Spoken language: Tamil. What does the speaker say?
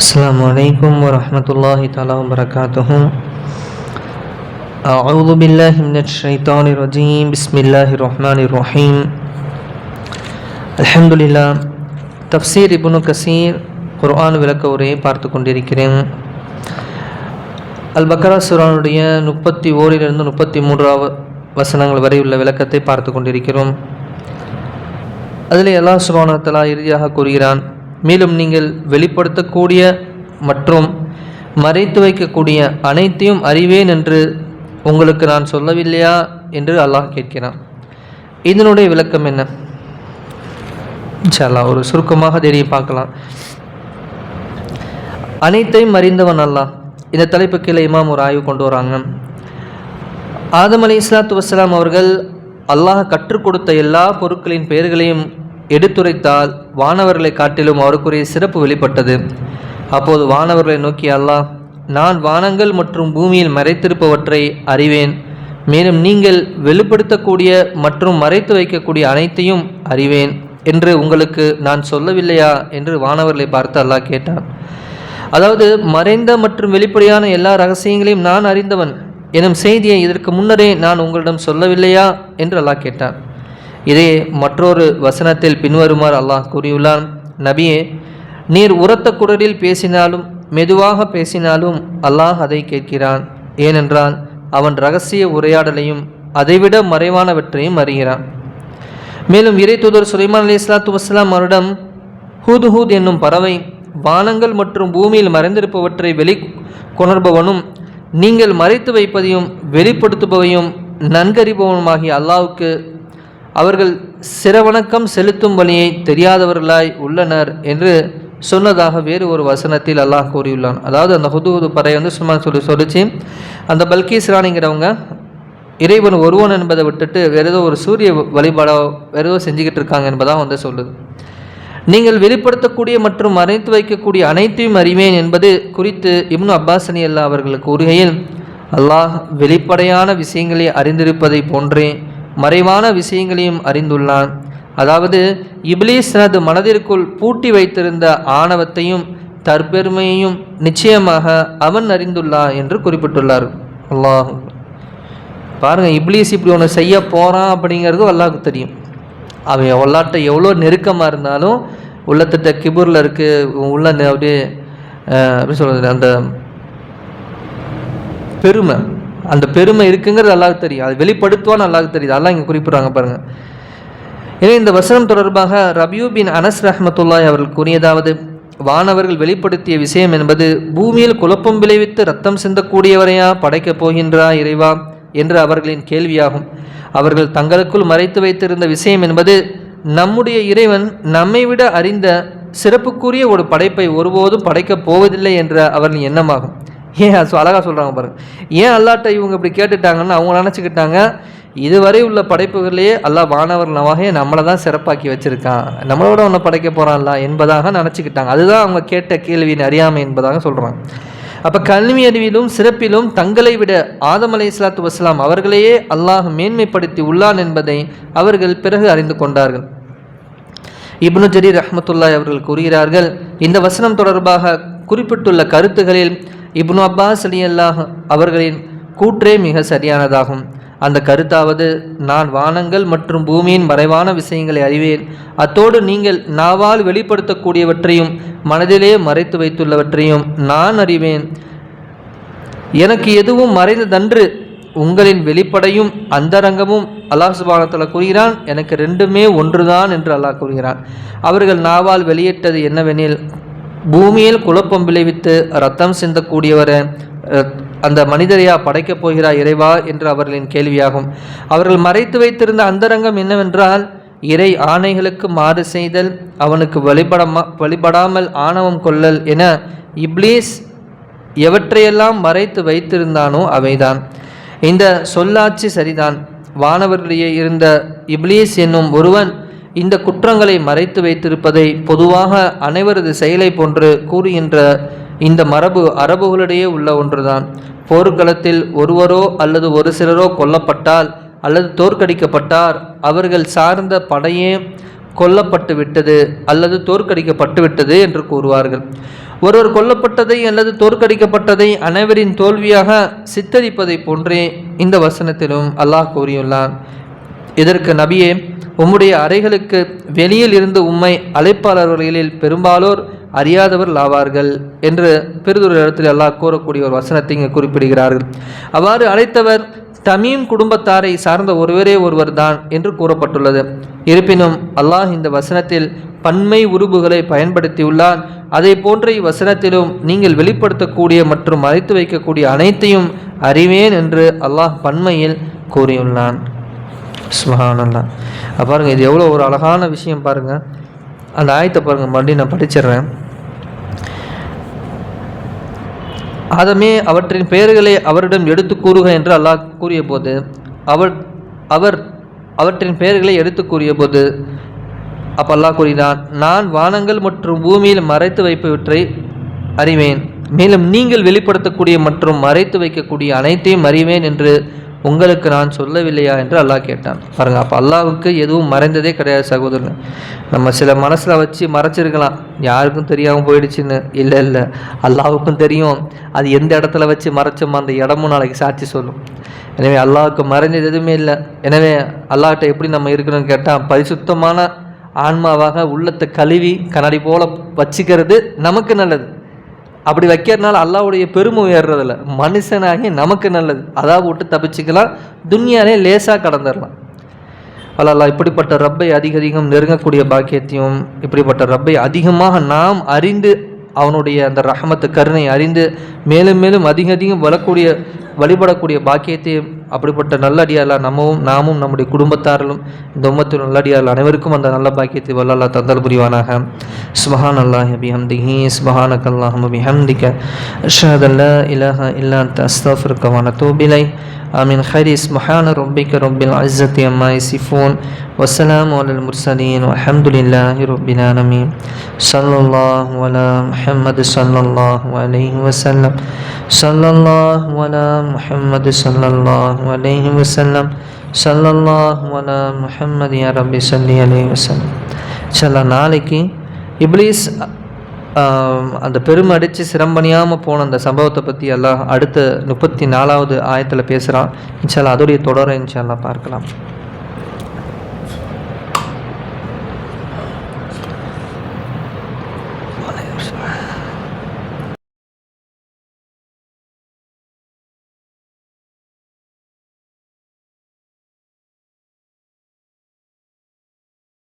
السلام عليكم ورحمة الله تعالى وبركاته أعوذ بالله من الشيطان الرجيم بسم الله الرحمن الرحيم الحمد لله தப்சீர் இப்னு கசீர் குர்ஆன் விளக்க உரையை பார்த்து கொண்டிருக்கிறேன் அல் பக்கரா சுரானுடைய முப்பத்தி ஓரிலிருந்து முப்பத்தி மூன்றாவது வசனங்கள் வரை உள்ள விளக்கத்தை பார்த்து கொண்டிருக்கிறோம் அதில் எல்லா சுபானத்தலா இறுதியாக கூறுகிறான் மேலும் நீங்கள் வெளிப்படுத்தக்கூடிய மற்றும் மறைத்து வைக்கக்கூடிய அனைத்தையும் அறிவேன் என்று உங்களுக்கு நான் சொல்லவில்லையா என்று அல்லாஹ் கேட்கிறான். இதனுடைய விளக்கம் என்ன? இன்ஷா ஒரு சுருக்கமாக தெரியும் பார்க்கலாம். அனைத்தையும் அறிந்தவன் அல்லாஹ். இந்த தலைப்பு கீழே இமாம் ஒரு ஆய்வு கொண்டு வராங்க. ஆதம் அலி இஸ்லாத்து வசலாம் அவர்கள் அல்லாஹ் கற்றுக் கொடுத்த எல்லா பொருட்களின் பெயர்களையும் எடுத்துரைத்தால் வானவர்களை காட்டிலும் அவருக்குரிய சிறப்பு வெளிப்பட்டது. அப்போது வானவர்களை நோக்கி அல்லாஹ் நான் வானங்கள் மற்றும் பூமியில் மறைத்திருப்பவற்றை அறிவேன். மேலும் நீங்கள் வெளிப்படுத்தக்கூடிய மற்றும் மறைத்து வைக்கக்கூடிய அனைத்தையும் அறிவேன் என்று உங்களுக்கு நான் சொல்லவில்லையா? என்று வானவர்களை பார்த்து அல்லாஹ் கேட்டான். அதாவது மறைந்த மற்றும் வெளிப்படையான எல்லா ரகசியங்களையும் நான் அறிந்தவன். எனும் செய்தியை இதற்கு முன்னரே நான் உங்களிடம் சொல்லவில்லையா? என்று அல்லாஹ் கேட்டான். இதே மற்றொரு வசனத்தில் பின்வருமாறு அல்லாஹ் கூறியுள்ளான். நபியே நீர் உரத்த குரலில் பேசினாலும் மெதுவாக பேசினாலும் அல்லாஹ் அதை கேட்கிறான். ஏனென்றால் அவன் ரகசிய உரையாடலையும் அதைவிட மறைவானவற்றையும் அறிகிறான். மேலும் இறை தூதர் சுலைமான் அலி இஸ்லாத்து வஸ்லாம் அவரிடம் ஹூத் ஹூத் என்னும் பறவை வானங்கள் மற்றும் பூமியில் மறைந்திருப்பவற்றை வெளி கொணர்பவனும் நீங்கள் மறைத்து வைப்பதையும் வெளிப்படுத்துபவையும் நன்கறிபவனுமாகிய அல்லாவுக்கு அவர்கள் சிறவணக்கம் செலுத்தும் வழியை தெரியாதவர்களாய் உள்ளனர் என்று சொன்னதாக வேறு ஒரு வசனத்தில் அல்லாஹ் கூறியுள்ளான். அதாவது அந்த ஹுது ஹுது பறை வந்து சும்மா சொல்லி சொல்லிச்சு. அந்த பல்கீஸ் ராணிங்கிறவங்க இறைவன் ஒருவன் என்பதை விட்டுட்டு வேறு ஏதோ ஒரு சூரிய வழிபாடோ வேறு ஏதோ செஞ்சுக்கிட்டு இருக்காங்க என்பதாக வந்து சொல்லுது. நீங்கள் வெளிப்படுத்தக்கூடிய மற்றும் மறைத்து வைக்கக்கூடிய அனைத்தையும் அறிவேன் என்பது குறித்து இப்னு அப்பாசனி அல்லா அவர்களுக்கு கூறுகையில் அல்லாஹ் வெளிப்படையான விஷயங்களை அறிந்திருப்பதை போன்றே மறைவான விஷயங்களையும் அறிந்துள்ளான். அதாவது இப்லீஸ் தனது மனதிற்குள் பூட்டி வைத்திருந்த ஆணவத்தையும் தற்பெருமையையும் நிச்சயமாக அவன் அறிந்துள்ளான் என்று குறிப்பிட்டுள்ளார். அல்லாஹ். பாருங்கள் இப்லீஸ் இப்படி ஒன்று செய்ய போகிறான் அப்படிங்கிறது அல்லாஹுக்கு தெரியும். அவன் எவ்வளாட்ட எவ்வளோ நெருக்கமாக இருந்தாலும் உள்ளத்திட்ட கிபூரில் இருக்குது உள்ள அப்படியே எப்படி சொல்கிறது அந்த பெருமை. அந்த பெருமை இருக்குங்கிறது அல்லாஹ் தெரியும். அது வெளிப்படுத்துவான்னு அல்லாஹ் தெரியுது. அதெல்லாம் இங்கே குறிப்பிட்றாங்க பாருங்கள் எனவே இந்த வசனம் தொடர்பாக ரபியூ பின் அனஸ் ரஹமத்துல்லாய் அவர்கள் கூறியதாவது வானவர்கள் வெளிப்படுத்திய விஷயம் என்பது பூமியில் குழப்பம் விளைவித்து ரத்தம் சிந்தக்கூடியவரையா படைக்கப் போகின்றா இறைவா என்று அவர்களின் கேள்வியாகும். அவர்கள் தங்களுக்குள் மறைத்து வைத்திருந்த விஷயம் என்பது நம்முடைய இறைவன் நம்மை விட அறிந்த சிறப்புக்குரிய ஒரு படைப்பை ஒருபோதும் படைக்கப் போவதில்லை என்ற அவர்களின் எண்ணமாகும். ஏன் ஸோ அழகாக சொல்கிறாங்க பாருங்கள் ஏன் அல்லாட்ட இவங்க இப்படி கேட்டுட்டாங்கன்னு அவங்க நினச்சிக்கிட்டாங்க? இதுவரை உள்ள படைப்புகளையே அல்லா வானவர் நவாகையை நம்மளை தான் சிறப்பாக்கி வச்சுருக்கான். நம்மளோட ஒன்று படைக்க போகிறான்ல என்பதாக நினச்சிக்கிட்டாங்க. அதுதான் அவங்க கேட்ட கேள்வியின் அறியாமை என்பதாக சொல்கிறாங்க அப்போ கல்வி அறிவிலும் சிறப்பிலும் தங்களை விட ஆதம் அலை இஸ்லாத்து வஸ்லாம் அவர்களையே அல்லாஹ் மேன்மைப்படுத்தி உள்ளான் என்பதை அவர்கள் பிறகு அறிந்து கொண்டார்கள். இப்னு ஜரீர் ரஹமத்துல்லாய் அவர்கள் கூறுகிறார்கள் இந்த வசனம் தொடர்பாக குறிப்பிட்டுள்ள கருத்துகளில் இப்னு அப்பாஸ் அலி அல்லாஹ் அவர்களின் கூற்றே மிக சரியானதாகும். அந்த கருத்தாவது நான் வானங்கள் மற்றும் பூமியின் மறைவான விஷயங்களை அறிவேன். அத்தோடு நீங்கள் நாவால் வெளிப்படுத்தக்கூடியவற்றையும் மனதிலே மறைத்து வைத்துள்ளவற்றையும் நான் அறிவேன். எனக்கு எதுவும் மறைந்ததன்று உங்களின் வெளிப்படையும் அந்தரங்கமும் அல்லாஹ் சுபானத்தில் கூறுகிறான். எனக்கு ரெண்டுமே ஒன்றுதான் என்று அல்லாஹ் கூறுகிறான். அவர்கள் நாவால் வெளியிட்டது என்னவெனில் பூமியில் குழப்பம் விளைவித்து ரத்தம் சிந்தக்கூடியவர் அந்த மனிதரையா படைக்கப் போகிறார் இறைவா என்று அவர்களின் கேள்வியாகும். அவர்கள் மறைத்து வைத்திருந்த அந்தரங்கம் என்னவென்றால் இறை ஆணைகளுக்கு மாறு செய்தல் அவனுக்கு வழிபடமா வழிபடாமல் ஆணவம் கொள்ளல் என இப்ளீஸ் எவற்றையெல்லாம் மறைத்து வைத்திருந்தானோ அவைதான். இந்த சொல்லாட்சி சரிதான். வானவர்களிடையே இருந்த இப்ளீஸ் என்னும் ஒருவன் இந்த குற்றங்களை மறைத்து வைத்திருப்பதை பொதுவாக அனைவரது செயலை போன்று கூறுகின்ற இந்த மரபு அரபுகளிடையே உள்ள ஒன்றுதான். போர்க்களத்தில் ஒருவரோ அல்லது ஒரு சிலரோ கொல்லப்பட்டால் அல்லது தோற்கடிக்கப்பட்டார் அவர்கள் சார்ந்த படையே கொல்லப்பட்டு விட்டது அல்லது தோற்கடிக்கப்பட்டு விட்டது என்று கூறுவார்கள். ஒருவர் கொல்லப்பட்டதை அல்லது தோற்கடிக்கப்பட்டதை அனைவரின் தோல்வியாக சித்தரிப்பதை போன்றே இந்த வசனத்திலும் அல்லாஹ் கூறியுள்ளான். இதற்கு நபியே உம்முடைய அறைகளுக்கு வெளியில் இருந்து உம்மை அழைப்பாளர்களில் பெரும்பாலோர் அறியாதவர் ஆவார்கள் என்று பெருதொரு இடத்தில் அல்லாஹ் கூறக்கூடிய ஒரு வசனத்தை இங்கே குறிப்பிடுகிறார்கள். அவ்வாறு அழைத்தவர் தமீம் குடும்பத்தாரை சார்ந்த ஒருவரே ஒருவர் தான் என்று கூறப்பட்டுள்ளது. இருப்பினும் அல்லாஹ் இந்த வசனத்தில் பன்மை உருபுகளை பயன்படுத்தியுள்ளான். அதை போன்ற இவ்வசனத்திலும் நீங்கள் வெளிப்படுத்தக்கூடிய மற்றும் மறைத்து வைக்கக்கூடிய அனைத்தையும் அறிவேன் என்று அல்லாஹ் பன்மையில் கூறியுள்ளான். சுஹானல்லா பாருங்கள் இது எவ்வளோ ஒரு அழகான விஷயம் பாருங்கள் அந்த ஆயத்தை பாருங்கள் மறுபடியும் நான் படிச்சிடுறேன். ஆதமே அவற்றின் பெயர்களை அவரிடம் எடுத்து கூறுக என்று அல்லாஹ் கூறிய போது அவர் அவர் அவற்றின் பெயர்களை எடுத்து கூறிய போது அப்போ அல்லாஹ் கூறினான் நான் வானங்கள் மற்றும் பூமியில் மறைத்து வைப்பவற்றை அறிவேன். மேலும் நீங்கள் வெளிப்படுத்தக்கூடிய மற்றும் மறைத்து வைக்கக்கூடிய அனைத்தையும் அறிவேன் என்று உங்களுக்கு நான் சொல்லவில்லையா என்று அல்லாஹ் கேட்டான். பாருங்க அப்போ அல்லாவுக்கு எதுவும் மறைந்ததே கிடையாது சகோதரன். நம்ம சில மனசில் வச்சு மறைச்சிருக்கலாம். யாருக்கும் தெரியாமல் போயிடுச்சுன்னு. இல்லை இல்லை. அல்லாவுக்கும் தெரியும். அது எந்த இடத்துல வச்சு மறைச்சோமோ அந்த இடமும் நாளைக்கு சாட்சி சொல்லும். எனவே அல்லாவுக்கு மறைஞ்சது எதுவுமே இல்லை. எனவே அல்லாஹ்கிட்ட எப்படி நம்ம இருக்கணும்னு கேட்டால் பரிசுத்தமான ஆன்மாவாக உள்ளத்தை கழுவி கண்ணாடி போல் வச்சுக்கிறது நமக்கு நல்லது. அப்படி வைக்கிறதுனால அல்லாவுடைய பெருமை உயர்றதில்ல. மனுஷனாகி நமக்கு நல்லது. அதாவது விட்டு தப்பிச்சுக்கலாம். துன்யாலே லேசாக கடந்துடலாம் அல்லா இப்படிப்பட்ட ரப்பை அதிக அதிகம் நெருங்கக்கூடிய பாக்கியத்தையும் இப்படிப்பட்ட ரப்பை அதிகமாக நாம் அறிந்து அவனுடைய அந்த ரஹமத்து கருணை அறிந்து மேலும் மேலும் அதிக அதிகம் வரக்கூடிய வழிபடக்கூடிய பாக்கியத்தையும் அப்படிப்பட்ட நல்லடியாரில் நம்மவும் நாமும் நம்முடைய குடும்பத்தாரிலும் இந்த உம்மத்தில் நல்லடியாரில் அனைவருக்கும் அந்த நல்ல பாக்கியத்தை வல்லல்லா தந்தல் புரிவானாக சுபஹான் அல்லாஹ் பிஹம்திஹி சுபஹானக் அல்லாஹம் பிஹம்திக அஷ்ஹது அல்லா இலாஹ இல்லா அன்த அஸ்தஃபிருக்க வ நதூபு இலைஹ் آمين خير سبحان ربك رب العزة عما يصفون والسلام على المرسلين والحمد لله رب العالمين صلى الله على محمد صلى الله عليه وسلم صلى الله على محمد صلى الله عليه وسلم صلى الله على محمد يا رب صل عليه وسلم صلى நாளைக்கு இப்ளீஸ் அந்த பெருமை அடித்து சிரம்பணியாமல் போன அந்த சம்பவத்தை பற்றி எல்லாம் அடுத்த முப்பத்தி நாலாவது ஆயத்தில் பேசுகிறான் இன்ஷால்லா அதோடைய தொடரை இன்ஷால்லா பார்க்கலாம்